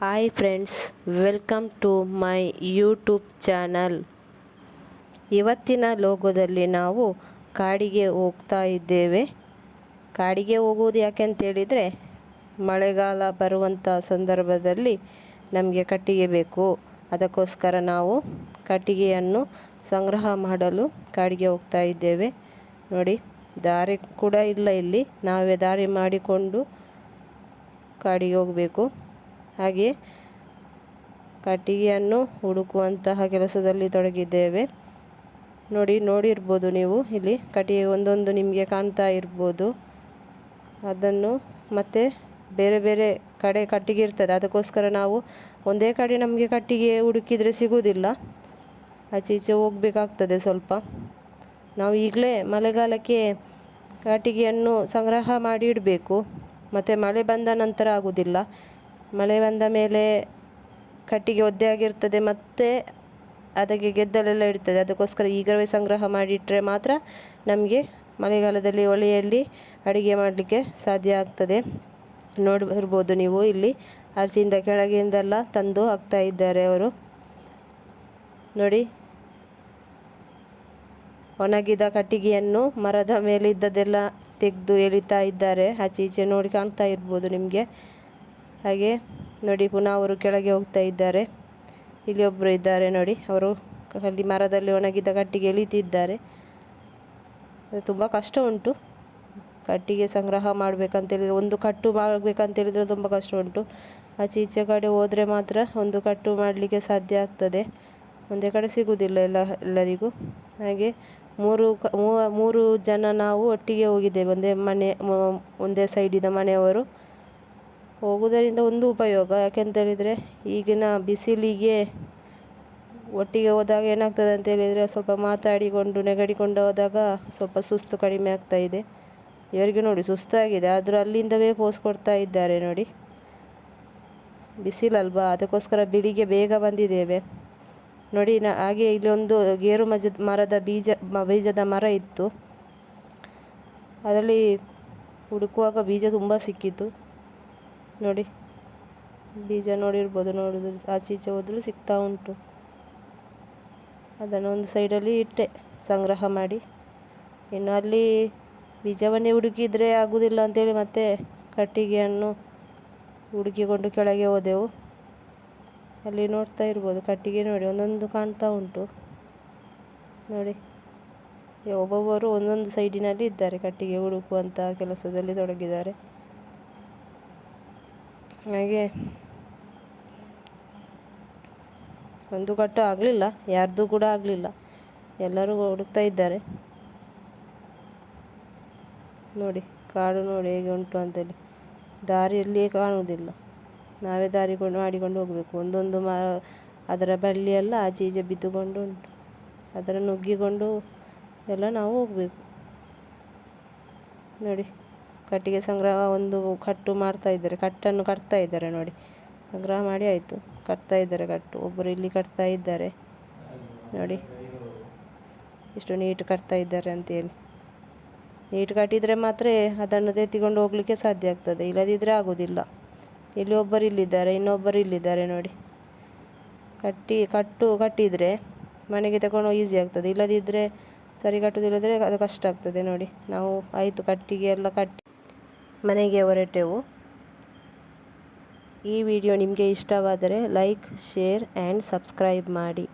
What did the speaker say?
Hi friends welcome to my YouTube channel ಇವತ್ತಿನ ಲೋಗೋದಲ್ಲಿ ನಾವು ಕಾಡಿಗೆ ಹೋಗ್ತಾ ಇದ್ದೇವೆ. ಕಾಡಿಗೆ ಹೋಗುವುದು ಯಾಕೆ ಅಂತೇಳಿದರೆ ಮಳೆಗಾಲ ಬರುವಂಥ ಸಂದರ್ಭದಲ್ಲಿ ನಮಗೆ ಕಟ್ಟಿಗೆ ಬೇಕು. ಅದಕ್ಕೋಸ್ಕರ ನಾವು ಕಟ್ಟಿಗೆಯನ್ನು ಸಂಗ್ರಹ ಮಾಡಲು ಕಾಡಿಗೆ ಹೋಗ್ತಾ ಇದ್ದೇವೆ. ನೋಡಿ, ದಾರಿ ಕೂಡ ಇಲ್ಲ ಇಲ್ಲಿ. ನಾವೇ ದಾರಿ ಮಾಡಿಕೊಂಡು ಕಾಡಿಗೆ ಹೋಗಬೇಕು. ಹಾಗೆ ಕಟ್ಟಿಗೆಯನ್ನು ಹುಡುಕುವಂತಹ ಕೆಲಸದಲ್ಲಿ ತೊಡಗಿದ್ದೇವೆ. ನೋಡಿ, ನೋಡಿರ್ಬೋದು ನೀವು, ಇಲ್ಲಿ ಕಟ್ಟಿಗೆ ಒಂದೊಂದು ನಿಮಗೆ ಕಾಣ್ತಾ ಇರ್ಬೋದು. ಅದನ್ನು ಮತ್ತೆ ಬೇರೆ ಬೇರೆ ಕಡೆ ಕಟ್ಟಿಗೆ ಇರ್ತದೆ. ಅದಕ್ಕೋಸ್ಕರ ನಾವು ಒಂದೇ ಕಡೆ ನಮಗೆ ಕಟ್ಟಿಗೆ ಹುಡುಕಿದರೆ ಸಿಗುವುದಿಲ್ಲ. ಆಚೆ ಈಚೆ ಹೋಗಬೇಕಾಗ್ತದೆ ಸ್ವಲ್ಪ. ನಾವು ಈಗಲೇ ಮಳೆಗಾಲಕ್ಕೆ ಕಟ್ಟಿಗೆಯನ್ನು ಸಂಗ್ರಹ ಮಾಡಿ ಇಡಬೇಕು. ಮತ್ತು ಮಳೆ ಬಂದ ನಂತರ ಆಗುವುದಿಲ್ಲ. ಮಳೆ ಬಂದ ಮೇಲೆ ಕಟ್ಟಿಗೆ ಒದ್ದೆ ಆಗಿರ್ತದೆ, ಮತ್ತು ಅದಕ್ಕೆ ಗೆದ್ದಲೆಲ್ಲ ಇರ್ತದೆ. ಅದಕ್ಕೋಸ್ಕರ ಈಗವೇ ಸಂಗ್ರಹ ಮಾಡಿಟ್ಟರೆ ಮಾತ್ರ ನಮಗೆ ಮಳೆಗಾಲದಲ್ಲಿ ಒಲೆಯಲ್ಲಿ ಅಡುಗೆ ಮಾಡಲಿಕ್ಕೆ ಸಾಧ್ಯ ಆಗ್ತದೆ. ನೋಡಿರ್ಬೋದು ನೀವು ಇಲ್ಲಿ ಆಚೆಯಿಂದ ಕೆಳಗಿಂದೆಲ್ಲ ತಂದು ಹಾಕ್ತಾ ಇದ್ದಾರೆ ಅವರು. ನೋಡಿ, ಒಣಗಿದ ಕಟ್ಟಿಗೆಯನ್ನು ಮರದ ಮೇಲಿದ್ದದೆಲ್ಲ ತೆಗೆದು ಎಳಿತಾ ಇದ್ದಾರೆ. ಆಚೆ ಈಚೆ ನೋಡಿ ಕಾಣ್ತಾ ಇರ್ಬೋದು ನಿಮಗೆ. ಹಾಗೆ ನೋಡಿ ಪುನಃ ಅವರು ಕೆಳಗೆ ಹೋಗ್ತಾ ಇದ್ದಾರೆ. ಇಲ್ಲಿ ಒಬ್ಬರು ಇದ್ದಾರೆ ನೋಡಿ, ಅವರು ಅಲ್ಲಿ ಮರದಲ್ಲಿ ಒಣಗಿದ ಕಟ್ಟಿಗೆ ಎಳಿತಿದ್ದಾರೆ. ತುಂಬ ಕಷ್ಟ ಉಂಟು. ಕಟ್ಟಿಗೆ ಸಂಗ್ರಹ ಮಾಡಬೇಕಂತೇಳಿದರೆ, ಒಂದು ಕಟ್ಟು ಮಾಡಬೇಕಂತೇಳಿದರೆ ತುಂಬ ಕಷ್ಟ ಉಂಟು. ಆಚೆ ಈಚೆ ಕಡೆ ಹೋದರೆ ಮಾತ್ರ ಒಂದು ಕಟ್ಟು ಮಾಡಲಿಕ್ಕೆ ಸಾಧ್ಯ ಆಗ್ತದೆ. ಒಂದೇ ಕಡೆ ಸಿಗುವುದಿಲ್ಲ ಎಲ್ಲ, ಎಲ್ಲರಿಗೂ. ಹಾಗೆ ಮೂರು ಕ ಮೂರು ಜನ ನಾವು ಒಟ್ಟಿಗೆ ಹೋಗಿದ್ದೇವೆ. ಒಂದೇ ಮನೆ ಒಂದೇ ಸೈಡಿದ ಮನೆಯವರು. ಹೋಗುವುದರಿಂದ ಒಂದು ಉಪಯೋಗ. ಯಾಕೆಂತೇಳಿದರೆ ಈಗಿನ ಬಿಸಿಲಿಗೆ ಒಟ್ಟಿಗೆ ಹೋದಾಗ ಏನಾಗ್ತದೆ ಅಂತ ಹೇಳಿದರೆ ಸ್ವಲ್ಪ ಮಾತಾಡಿಕೊಂಡು ನೆಗಡಿಕೊಂಡು ಹೋದಾಗ ಸ್ವಲ್ಪ ಸುಸ್ತು ಕಡಿಮೆ ಆಗ್ತಾ ಇದೆ. ಇವರಿಗೆ ನೋಡಿ ಸುಸ್ತಾಗಿದೆ. ಆದರೂ ಅಲ್ಲಿಂದವೇ ಪೋಸ್ ಕೊಡ್ತಾ ಇದ್ದಾರೆ ನೋಡಿ. ಬಿಸಿಲಲ್ವಾ? ಅದಕ್ಕೋಸ್ಕರ ಬೆಳಿಗ್ಗೆ ಬೇಗ ಬಂದಿದ್ದೇವೆ. ನೋಡಿ, ನ, ಹಾಗೆ ಇಲ್ಲಿ ಒಂದು ಗೇರು ಮಜದ ಮರದ ಬೀಜ ಬೀಜದ ಮರ ಇತ್ತು. ಅದರಲ್ಲಿ ಹುಡುಕುವಾಗ ಬೀಜ ತುಂಬ ಸಿಕ್ಕಿತ್ತು ನೋಡಿ. ಬೀಜ ನೋಡಿರ್ಬೋದು, ನೋಡಿದ್ರು ಆಚೆ ಈಚೆ ಹೋದರೂ ಸಿಗ್ತಾ ಉಂಟು. ಅದನ್ನು ಒಂದು ಸೈಡಲ್ಲಿ ಇಟ್ಟೆ, ಸಂಗ್ರಹ ಮಾಡಿ. ಇನ್ನು ಅಲ್ಲಿ ಬೀಜವನ್ನೇ ಹುಡುಕಿದರೆ ಆಗುವುದಿಲ್ಲ ಅಂತೇಳಿ ಮತ್ತೆ ಕಟ್ಟಿಗೆಯನ್ನು ಹುಡುಕಿಕೊಂಡು ಕೆಳಗೆ ಹೋದೆವು. ಅಲ್ಲಿ ನೋಡ್ತಾ ಇರ್ಬೋದು, ಕಟ್ಟಿಗೆ ನೋಡಿ, ಒಂದೊಂದು ಕಾಣ್ತಾ ಉಂಟು. ನೋಡಿ, ಒಬ್ಬೊಬ್ಬರು ಒಂದೊಂದು ಸೈಡಿನಲ್ಲಿ ಇದ್ದಾರೆ, ಕಟ್ಟಿಗೆ ಹುಡುಕುವಂಥ ಕೆಲಸದಲ್ಲಿ ತೊಡಗಿದ್ದಾರೆ. ಹಾಗೆ ಒಂದು ಕಟ್ಟು ಆಗಲಿಲ್ಲ, ಯಾರ್ದು ಕೂಡ ಆಗಲಿಲ್ಲ. ಎಲ್ಲರೂ ಹುಡುಕ್ತಾ ಇದ್ದಾರೆ. ನೋಡಿ, ಕಾಡು ನೋಡಿ ಹೇಗೆ ಉಂಟು ಅಂತೇಳಿ. ದಾರಿಯಲ್ಲಿಯೇ ಕಾಣುವುದಿಲ್ಲ. ನಾವೇ ದಾರಿ ಕೊಂಡು ಮಾಡಿಕೊಂಡು ಹೋಗಬೇಕು. ಒಂದೊಂದು ಮ, ಅದರ ಬಳ್ಳಿಯೆಲ್ಲ ಆಚೆ ಈಚೆ ಬಿದ್ದುಕೊಂಡು ಉಂಟು. ಅದರ ನುಗ್ಗಿಕೊಂಡು ಎಲ್ಲ ನಾವು ಹೋಗಬೇಕು. ನೋಡಿ. ಕಟ್ಟಿಗೆ ಸಂಗ್ರಹ ಒಂದು ಕಟ್ಟು ಮಾಡ್ತಾ ಇದ್ದಾರೆ, ಕಟ್ಟನ್ನು ಕಟ್ತಾ ಇದ್ದಾರೆ ನೋಡಿ. ಸಂಗ್ರಹ ಮಾಡಿ ಆಯಿತು. ಕಟ್ತಾ ಇದ್ದಾರೆ ಕಟ್ಟು. ಒಬ್ಬರು ಇಲ್ಲಿ ಕಟ್ತಾ ಇದ್ದಾರೆ. ನೋಡಿ. ಎಷ್ಟು ನೀಟ್ ಕಟ್ತಾ ಇದ್ದಾರೆ ಅಂತೇಳಿ ನೀಟ್ ಕಟ್ಟಿದರೆ ಮಾತ್ರ ಅದನ್ನು ತೆತ್ತಿಕೊಂಡು ಹೋಗಲಿಕ್ಕೆ ಸಾಧ್ಯ ಆಗ್ತದೆ. ಇಲ್ಲದಿದ್ದರೆ ಆಗೋದಿಲ್ಲ. ಇಲ್ಲಿ ಒಬ್ಬರು ಇಲ್ಲಿದ್ದಾರೆ, ಇನ್ನೊಬ್ಬರು ಇಲ್ಲಿದ್ದಾರೆ ನೋಡಿ. ಕಟ್ಟಿ, ಕಟ್ಟು ಕಟ್ಟಿದರೆ ಮನೆಗೆ ತಗೊಂಡು ಈಸಿ ಆಗ್ತದೆ. ಇಲ್ಲದಿದ್ದರೆ ಸರಿ ಕಟ್ಟೋದಿಲ್ಲದ್ರೆ ಅದು ಕಷ್ಟ ಆಗ್ತದೆ ನೋಡಿ. ನಾವು ಆಯಿತು ಕಟ್ಟಿಗೆ ಎಲ್ಲ ಕಟ್ಟಿ. ಮನೆಗೆ ಹೊರಟೆವು. ಈ ವಿಡಿಯೋ ನಿಮಗೆ ಇಷ್ಟವಾದರೆ ಲೈಕ್ ಶೇರ್ ಆ್ಯಂಡ್ ಸಬ್ಸ್ಕ್ರೈಬ್ ಮಾಡಿ.